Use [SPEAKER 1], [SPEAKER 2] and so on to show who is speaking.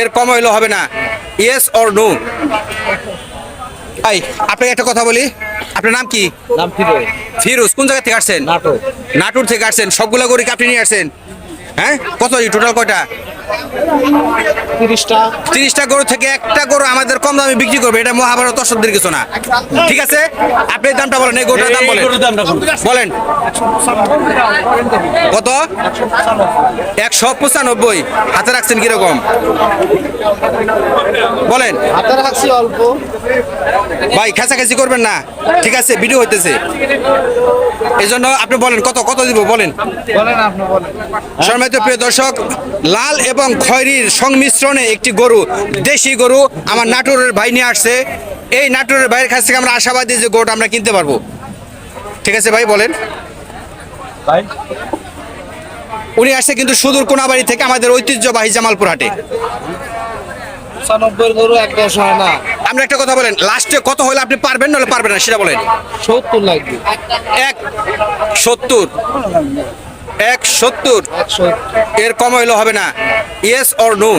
[SPEAKER 1] এর কম হইলে হবে না। ইয়েস অর নো ভাই আপনাকে একটা কথা বলি। আপনার নাম কি?
[SPEAKER 2] নাম ফিরোজ।
[SPEAKER 1] ফিরোজ কোন জায়গা থেকে আসছেন?
[SPEAKER 2] নাটোর।
[SPEAKER 1] নাটুর থেকে আসছেন। সবগুলা গরু কি আপনি নিয়ে আসছেন? হ্যাঁ? কত টোটাল কয়টা?
[SPEAKER 2] তিরিশটা।
[SPEAKER 1] তিরিশটা গরু থেকে একটা গরু আমাদের কম দামে বিক্রি করবে এটা মহাভারত অসুবিধার কিছু না। ঠিক আছে? আপনি দামটা বলেন এই গরুটার দাম বলেন। বলেন। কত? একশো পঁচানব্বই। হাতে রাখছেন কীরকম? বলেন।
[SPEAKER 2] হাতে রাখছি অল্প।
[SPEAKER 1] ভাই খেঁচাখেঁচি করবেন না। ঠিক আছে ভিডিও হইতেছে। এই জন্য আপনি বলেন কত কত দিব বলেন।
[SPEAKER 2] বলেন আপনি বলেন।
[SPEAKER 1] সম্মানিত প্রিয় দর্শক লাল এবং খয়রির সংমিশ্রণে একটি গরু দেশি গরু আমার নাটোরের ভাই নিয়ে আসছে। এই নাটোরের ভাইয়ের কাছ থেকে আমরা আশাবাদী যে গরুটা আমরা কিনতে পারব। ঠিক আছে ভাই বলেন।
[SPEAKER 2] ভাই।
[SPEAKER 1] উনি আসছে কিন্তু সুদূর কোনাবাড়ি থেকে আমাদের ঐতিহ্যবাহী জামালপুর হাটে। আমরা একটা কথা বলেন লাস্টে কত হলে আপনি পারবেন নাহলে পারবেন না সেটা বলেন।
[SPEAKER 2] সত্তর লাগবে।
[SPEAKER 1] এক সত্তর। এক সত্তর। এর কম হইলে হবে না। Yes or no